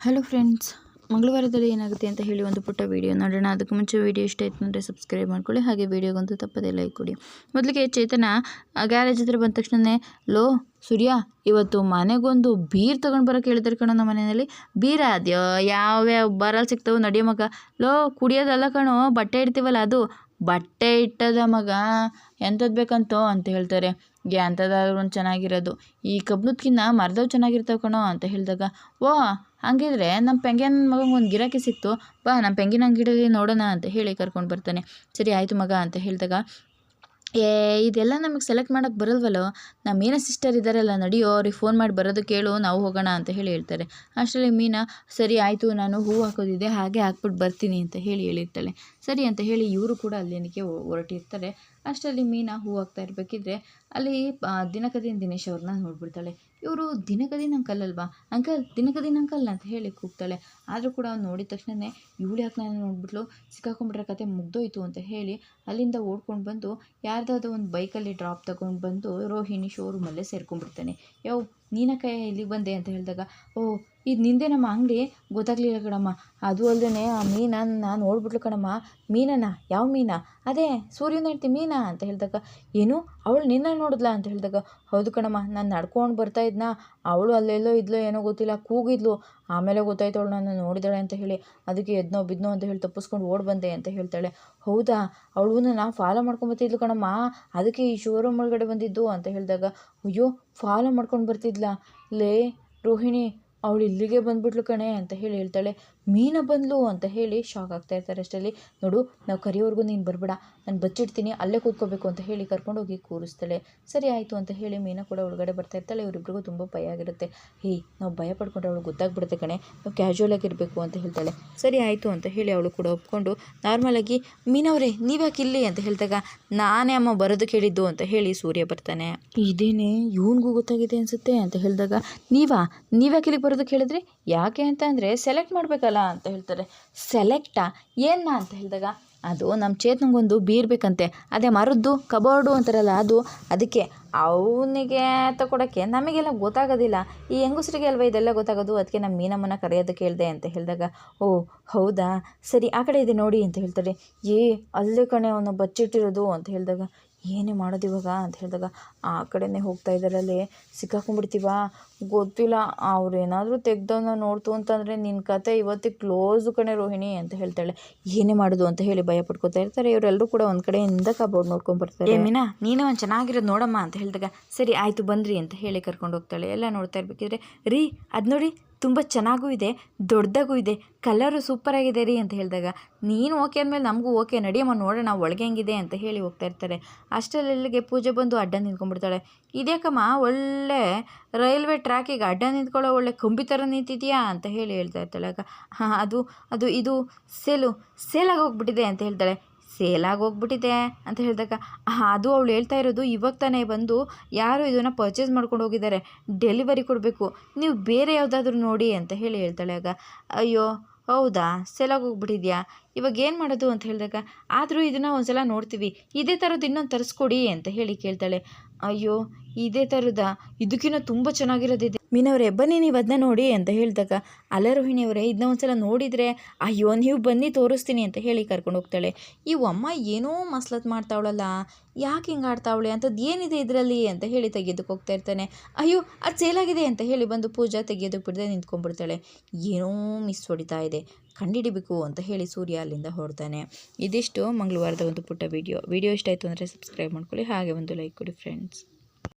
Hello friends, ಮಂಗಳವಾರದಲ್ಲಿ ಏನಾಗುತ್ತೆ ಅಂತ ಹೇಳಿ ಒಂದು ಪುಟ್ಟ ವೀಡಿಯೋ ನೋಡೋಣ. ಅದಕ್ಕೆ ಮುಂಚೆ ವೀಡಿಯೋ ಇಷ್ಟ ಆಯ್ತು ಅಂದರೆ ಸಬ್ಸ್ಕ್ರೈಬ್ ಮಾಡ್ಕೊಳ್ಳಿ. ಹಾಗೆ ವೀಡಿಯೋಗೊಂದು ತಪ್ಪದೇ ಲೈಕ್ ಕೊಡಿ. ಮೊದಲಿಗೆ ಚೇತನ ಗ್ಯಾರೇಜ್ ಹತ್ರ ಬಂದ ತಕ್ಷಣನೇ, ಲೋ, ಸೂರ್ಯ, ಇವತ್ತು ಮನೆಗೊಂದು ಬೀರ್ ತೊಗೊಂಡು ಬರೋಕೆ ಹೇಳಿದ್ರು ಕಣೋ ನಮ್ಮ ಮನೆಯಲ್ಲಿ. ಬೀರ ಅದ್ಯೋ, ಯಾವ್ಯಾವ ಬರಲ್ ಸಿಗ್ತಾವೆ ನಡಿಯೋ ಮಗ. ಲೋ, ಕುಡಿಯೋದಲ್ಲ ಕಣೋ, ಬಟ್ಟೆ ಇಡ್ತೀವಲ್ಲ ಅದು. ಬಟ್ಟೆ ಇಟ್ಟದ ಮಗ ಎಂಥದ್ದು ಬೇಕಂತೋ ಅಂತ ಹೇಳ್ತಾರೆ. ಎಂಥದ್ದಾದ್ರೂ ಒಂದು ಚೆನ್ನಾಗಿರೋದು. ಈ ಕಬ್ಬಿಣದ್ಕಿನ್ನ ಮರದವು ಚೆನ್ನಾಗಿರ್ತಾವೆ ಕಣೋ ಅಂತ ಹೇಳಿದಾಗ, ಓ, ಹಂಗಿದ್ರೆ ನಮ್ಮ ಪೆಂಗ್ಯನ ಮಗಂಗೆ ಒಂದು ಗಿರಾಕಿ ಸಿಕ್ತು. ಬಾ ನಮ್ಮ ಪೆಂಗಿನ ಅಂಗಡಿಯಲ್ಲಿ ನೋಡೋಣ ಅಂತ ಹೇಳಿ ಕರ್ಕೊಂಡು ಬರ್ತಾನೆ. ಸರಿ, ಆಯಿತು ಮಗ ಅಂತ ಹೇಳಿದಾಗ ಏ, ಇದೆಲ್ಲ ನಮಗೆ ಸೆಲೆಕ್ಟ್ ಮಾಡೋಕ್ಕೆ ಬರಲ್ವಲ್ಲೋ? ನಮ್ಮ ಮೀನಾ ಸಿಸ್ಟರ್ ಇದ್ದಾರಲ್ಲ ನಡೆಯೋ, ಅವ್ರಿಗೆ ಫೋನ್ ಮಾಡಿ ಬರೋದು ಕೇಳು, ನಾವು ಹೋಗೋಣ ಅಂತ ಹೇಳಿ ಹೇಳ್ತಾರೆ. ಅಷ್ಟರಲ್ಲಿ ಮೀನಾ, ಸರಿ, ಆಯಿತು, ನಾನು ಹೂವು ಹಾಕೋದಿದೆ, ಹಾಗೆ ಹಾಕ್ಬಿಟ್ಟು ಬರ್ತೀನಿ ಅಂತ ಹೇಳಿ ಹೇಳಿರ್ತಾಳೆ. ಸರಿ ಅಂತ ಹೇಳಿ ಇವರು ಕೂಡ ಅಲ್ಲಿನಕ್ಕೆ ಹೊರಟಿರ್ತಾರೆ. ಅಷ್ಟರಲ್ಲಿ ಮೀನಾ ಹೂ ಆಗ್ತಾ ಇರಬೇಕಿದ್ರೆ ಅಲ್ಲಿ ದಿನಕದಿನ ದಿನೇಶ್ ಅವ್ರನ್ನ ನೋಡ್ಬಿಡ್ತಾಳೆ. ಇವರು ದಿನಕದಿನ ಅಂಕಲ್ ಅಲ್ವಾ? ಅಂಕಲ್, ದಿನಕದಿನ ಅಂಕಲ್ ಅಂತ ಹೇಳಿ ಕೂಗ್ತಾಳೆ. ಆದರೂ ಕೂಡ ಅವ್ನು ನೋಡಿದ ತಕ್ಷಣವೇ ಇವಳು ಯಾಕೆ ನಾನು ನೋಡ್ಬಿಟ್ಲು? ಸಿಕ್ಕಾಕೊಂಡ್ಬಿಟ್ರೆ ಕತೆ ಮುಗ್ದೋಯ್ತು ಅಂತ ಹೇಳಿ ಅಲ್ಲಿಂದ ಓಡ್ಕೊಂಡು ಬಂದು ಯಾರ್ದಾದ್ರು ಒಂದು ಬೈಕಲ್ಲಿ ಡ್ರಾಪ್ ತಗೊಂಡು ಬಂದು ರೋಹಿಣಿ ಶೋರೂಮಲ್ಲೇ ಸೇರ್ಕೊಂಡ್ಬಿಡ್ತಾನೆ. ಯಾವ ನೀನಕ್ಕ ಇಲ್ಲಿಗೆ ಬಂದೆ ಅಂತ ಹೇಳಿದಾಗ, ಓ ಇದು ನಿಂದೆ ನಮ್ಮ ಅಂಗಡಿ ಗೊತ್ತಾಗಲಿಲ್ಲ ಕಣಮ್ಮ. ಅದು ಅಲ್ಲದೆ ಆ ಮೀನನ್ನ ನಾನು ನೋಡ್ಬಿಟ್ಲು ಕಣಮ್ಮ. ಮೀನನ ಯಾವ ಮೀನಾ? ಅದೇ ಸೂರ್ಯನ ಹೆಂಡ್ತಿ ಮೀನಾ ಅಂತ ಹೇಳ್ದಾಗ, ಏನು? ಅವಳು ನಿನ್ನ ನೋಡಿದ್ಲಾ ಅಂತ ಹೇಳಿದಾಗ, ಹೌದು ಕಣಮ್ಮ, ನಾನು ನಡ್ಕೊಂಡು ಬರ್ತಾ ಇದ್ನಾ. ಅವಳು ಅಲ್ಲೆಲ್ಲೋ ಇದ್ಲೋ ಏನೋ ಗೊತ್ತಿಲ್ಲ, ಕೂಗಿದ್ಲು. ಆಮೇಲೆ ಗೊತ್ತಾಯ್ತು ಅವಳು ನಾನು ನೋಡಿದಾಳೆ ಅಂತ ಹೇಳಿ, ಅದಕ್ಕೆ ಎದ್ನೋ ಬಿದ್ನೋ ಅಂತ ಹೇಳಿ ತಪ್ಪಿಸ್ಕೊಂಡು ಓಡಿ ಬಂದೆ ಅಂತ ಹೇಳ್ತಾಳೆ. ಹೌದಾ? ಅವಳನ್ನ ನಾನು ಫಾಲೋ ಮಾಡ್ಕೊಂಬತ್ತಿದ್ಲು ಕಣಮ್ಮ. ಅದಕ್ಕೆ ಈ ಶೋರೂಮ್ ಒಳಗಡೆ ಬಂದಿದ್ದು ಅಂತ ಹೇಳಿದಾಗ, ಅಯ್ಯೋ ಫಾಲೋ ಮಾಡ್ಕೊಂಡು ಬರ್ತಿದ್ಲಾ? ಲೇ ರೋಹಿಣಿ ಅವಳು ಇಲ್ಲಿಗೆ ಬಂದ್ಬಿಟ್ಲು ಕಣೆ ಅಂತ ಹೇಳಿ ಹೇಳ್ತಾಳೆ. ಮೀನ ಬಂದ್ಲು ಅಂತ ಹೇಳಿ ಶಾಕ್ ಆಗ್ತಾ ಇರ್ತಾರೆ ಅಷ್ಟರಲ್ಲಿ ನೋಡು, ನಾವು ಕರಿಯೋವರೆಗೂ ನೀನು ಬರಬೇಡ, ನಾನು ಬಚ್ಚಿಡ್ತೀನಿ, ಅಲ್ಲೇ ಕೂತ್ಕೋಬೇಕು ಅಂತ ಹೇಳಿ ಕರ್ಕೊಂಡೋಗಿ ಕೂರಿಸ್ತಾಳೆ. ಸರಿ ಆಯಿತು ಅಂತ ಹೇಳಿ ಮೀನ ಕೂಡ ಒಳಗಡೆ ಬರ್ತಾ ಇರ್ತಾಳೆ ಇವರಿಬ್ರಿಗೂ ತುಂಬ ಭಯ ಆಗಿರುತ್ತೆ. ಹೇ, ನಾವು ಭಯ ಪಡ್ಕೊಂಡ್ರೆ ಅವಳು ಗೊತ್ತಾಗ್ಬಿಡುತ್ತೆ ಕಣೆ, ನಾವು ಕ್ಯಾಶುವಲ್ ಆಗಿರಬೇಕು ಅಂತ ಹೇಳ್ತಾಳೆ. ಸರಿ ಆಯಿತು ಅಂತ ಹೇಳಿ ಅವಳು ಕೂಡ ಒಪ್ಕೊಂಡು ನಾರ್ಮಲಾಗಿ ಮೀನವರೇ ನೀವ್ಯಾಕೆ ಇಲ್ಲಿ? ಅಂತ ಹೇಳಿದಾಗ, ನಾನೇ ಅಮ್ಮ ಬರೋದು ಕೇಳಿದ್ದು ಅಂತ ಹೇಳಿ ಸೂರ್ಯ ಬರ್ತಾನೆ. ಇದೇನೆ, ಇವನಿಗೂ ಗೊತ್ತಾಗಿದೆ ಅನಿಸುತ್ತೆ ಅಂತ ಹೇಳಿದಾಗ, ನೀವಾ? ನೀವ್ಯಾಕೆ ಇಲ್ಲಿಗೆ ಬರೋದು ಹೇಳಿದ್ರಿ? ಯಾಕೆ ಅಂತ ಅಂದರೆ ಸೆಲೆಕ್ಟ್ ಮಾಡಬೇಕಲ್ಲ ಅಂತ ಹೇಳ್ತಾರೆ. ಸೆಲೆಕ್ಟಾ? ಏನ ಅಂತ ಹೇಳಿದಾಗ, ಅದು ನಮ್ಮ ಚೇತನಗೊಂದು ಬೀರ್ಬೇಕಂತೆ ಅದೇ ಮರದ್ದು ಕಬೋರ್ಡು ಅಂತಾರಲ್ಲ ಅದು, ಅದಕ್ಕೆ ಅವನಿಗೆ ತಗೊಡೋಕ್ಕೆ ನಮಗೆಲ್ಲ ಗೊತ್ತಾಗೋದಿಲ್ಲ. ಈ ಹೆಂಗಸ್ರಿಗೆ ಅಲ್ವಾ ಇದೆಲ್ಲ ಗೊತ್ತಾಗೋದು? ಅದಕ್ಕೆ ನಮ್ಮ ಮೀನಮ್ಮನ ಕರೆಯೋದಕ್ಕೆ ಹೇಳಿದೆ ಅಂತ ಹೇಳಿದಾಗ, ಓ, ಹೌದಾ? ಸರಿ, ಆ ಕಡೆ ಇದೆ ನೋಡಿ ಅಂತ ಹೇಳ್ತಾರೆ. ಏ, ಅಲ್ಲೇ ಕಣೆ ಅವನು ಬಚ್ಚಿಟ್ಟಿರೋದು ಅಂತ ಹೇಳಿದಾಗ, ಏನೇ ಮಾಡೋದು ಇವಾಗ? ಅಂತ ಹೇಳಿದಾಗ, ಆ ಕಡೆನೇ ಹೋಗ್ತಾ ಇದ್ದಾರಲ್ಲೇ, ಸಿಕ್ಕಾಕೊಂಡ್ಬಿಡ್ತೀವ? ಗೊತ್ತಿಲ್ಲ. ಅವ್ರು ಏನಾದರೂ ತೆಗ್ದವನ್ನ ನೋಡ್ತು ಅಂತಂದರೆ ನಿನ್ನ ಕತೆ ಇವತ್ತಿಗೆ ಕ್ಲೋಸು ಕಣೆ ರೋಹಿಣಿ ಅಂತ ಹೇಳ್ತಾಳೆ. ಏನೇ ಮಾಡೋದು ಅಂತ ಹೇಳಿ ಭಯ ಪಡ್ಕೋತಾ ಇರ್ತಾರೆ. ಇವರೆಲ್ಲರೂ ಕೂಡ ಒಂದು ಕಡೆಯಿಂದ ಕಬೋರ್ಡ್ ನೋಡ್ಕೊಂಡು ಬರ್ತಾರೆ. ಏಮಿನ ಮೀನಾ, ನೀನೇ ಒಂದು ಚೆನ್ನಾಗಿರೋದು ನೋಡಮ್ಮ ಅಂತ ಹೇಳಿದಾಗ, ಸರಿ ಆಯಿತು ಬಂದ್ರಿ ಅಂತ ಹೇಳಿ ಕರ್ಕೊಂಡು ಹೋಗ್ತಾಳೆ. ಎಲ್ಲ ನೋಡ್ತಾ ಇರ್ಬೇಕಿದ್ರೆ, ರೀ, ಅದು ನೋಡಿ ತುಂಬ ಚೆನ್ನಾಗೂ ಇದೆ ದೊಡ್ಡದಾಗೂ ಇದೆ ಕಲರು ಸೂಪರಾಗಿದೆ ರೀ ಅಂತ ಹೇಳಿದಾಗ, ನೀನು ಓಕೆ ಅಂದಮೇಲೆ ನಮಗೂ ಓಕೆ ನಡಿಯಮ್ಮ ನೋಡೋಣ, ಒಳಗೆ ಹೆಂಗಿದೆ ಅಂತ ಹೇಳಿ ಹೋಗ್ತಾ ಇರ್ತಾರೆ. ಅಷ್ಟರಲ್ಲಿಗೆ ಪೂಜೆ ಬಂದು ಅಡ್ಡ ನಿಂತ್ಕೊಂಡ್ಬಿಡ್ತಾಳೆ. ಇದ್ಯಾಕಮ್ಮ, ಒಳ್ಳೆ ರೈಲ್ವೆ ಟ್ರ್ಯಾಕಿಗೆ ಅಡ್ಡ ನಿಂತ್ಕೊಳ್ಳೋ ಒಳ್ಳೆ ಕಂಬಿ ಥರ ನಿಂತಿದೆಯಾ ಅಂತ ಹೇಳಿ ಹೇಳ್ತಾ ಇರ್ತಾಳೆ. ಆಗ, ಹಾಂ ಅದು ಅದು, ಇದು ಸೇಲು, ಸೇಲಾಗಿ ಹೋಗ್ಬಿಟ್ಟಿದೆ ಅಂತ ಹೇಳ್ತಾಳೆ. ಸೇಲಾಗಿ ಹೋಗ್ಬಿಟ್ಟಿದೆ ಅಂತ ಹೇಳಿದಾಗ ಅದು ಅವಳು ಹೇಳ್ತಾ ಇರೋದು ಇವಾಗ ತಾನೇ ಬಂದು ಯಾರು ಇದನ್ನು ಪರ್ಚೇಸ್ ಮಾಡ್ಕೊಂಡು ಹೋಗಿದ್ದಾರೆ. ಡೆಲಿವರಿ ಕೊಡಬೇಕು. ನೀವು ಬೇರೆ ಯಾವುದಾದ್ರೂ ನೋಡಿ ಅಂತ ಹೇಳಿ ಹೇಳ್ತಾಳೆ. ಆಗ, ಅಯ್ಯೋ, ಹೌದಾ? ಸೇಲಾಗಿ ಹೋಗ್ಬಿಟ್ಟಿದ್ಯಾ? ಇವಾಗ ಏನು ಮಾಡೋದು? ಅಂತ ಹೇಳಿದಾಗ, ಆದರೂ ಇದನ್ನು ಒಂದು ಸಲ ನೋಡ್ತೀವಿ. ಇದೇ ಥರದ್ದು ಇನ್ನೊಂದು ತರಿಸ್ಕೊಡಿ ಅಂತ ಹೇಳಿ ಕೇಳ್ತಾಳೆ. ಅಯ್ಯೋ ಇದೇ ತರದ. ಇದಕ್ಕಿಂತ ತುಂಬ ಚೆನ್ನಾಗಿರೋದಿದೆ. ಮೀನವರೇ, ಬನ್ನಿ ನೀವು ಅದನ್ನ ನೋಡಿ ಅಂತ ಹೇಳಿದಾಗ, ಅಲ್ಲ ರೋಹಿಣಿಯವರೇ ಇದನ್ನ ಒಂದ್ಸಲ ನೋಡಿದರೆ, ಅಯ್ಯೋ, ನೀವು ಬನ್ನಿ ತೋರಿಸ್ತೀನಿ ಅಂತ ಹೇಳಿ ಕರ್ಕೊಂಡು ಹೋಗ್ತಾಳೆ. ಈ ಅಮ್ಮ ಏನೋ ಮಸ್ಲತ್ ಮಾಡ್ತಾವಳಲ್ಲ, ಯಾಕೆ ಹಿಂಗೆ ಆಡ್ತಾವಳೆ ಅಂಥದ್ದು ಏನಿದೆ ಇದರಲ್ಲಿ ಅಂತ ಹೇಳಿ ತೆಗೆಯೋದಕ್ಕೆ ಹೋಗ್ತಾ ಇರ್ತಾನೆ. ಅಯ್ಯೋ, ಅದು ಸೇಲಾಗಿದೆ ಅಂತ ಹೇಳಿ ಬಂದು ಪೂಜಾ ತೆಗೆಯೋದಕ್ಕೆ ಬಿಡದೆ ನಿಂತ್ಕೊಂಡ್ಬಿಡ್ತಾಳೆ. ಏನೋ ಮಿಸ್ ಹೊಡಿತಾ ಇದೆ, ಕಂಡಿಡಿಬೇಕು ಅಂತ ಹೇಳಿ ಸೂರ್ಯ ಅಲ್ಲಿಂದ ಹೊರಡ್ತಾನೆ. ಇದಿಷ್ಟು ಮಂಗಳವಾರದ ಒಂದು ಪುಟ್ಟ ವಿಡಿಯೋ ವಿಡಿಯೋ ಇಷ್ಟ ಆಯಿತು ಅಂದರೆ ಸಬ್ಸ್ಕ್ರೈಬ್ ಮಾಡ್ಕೊಳ್ಳಿ, ಹಾಗೆ ಒಂದು ಲೈಕ್ ಕೊಡಿ ಫ್ರೆಂಡ್ಸ್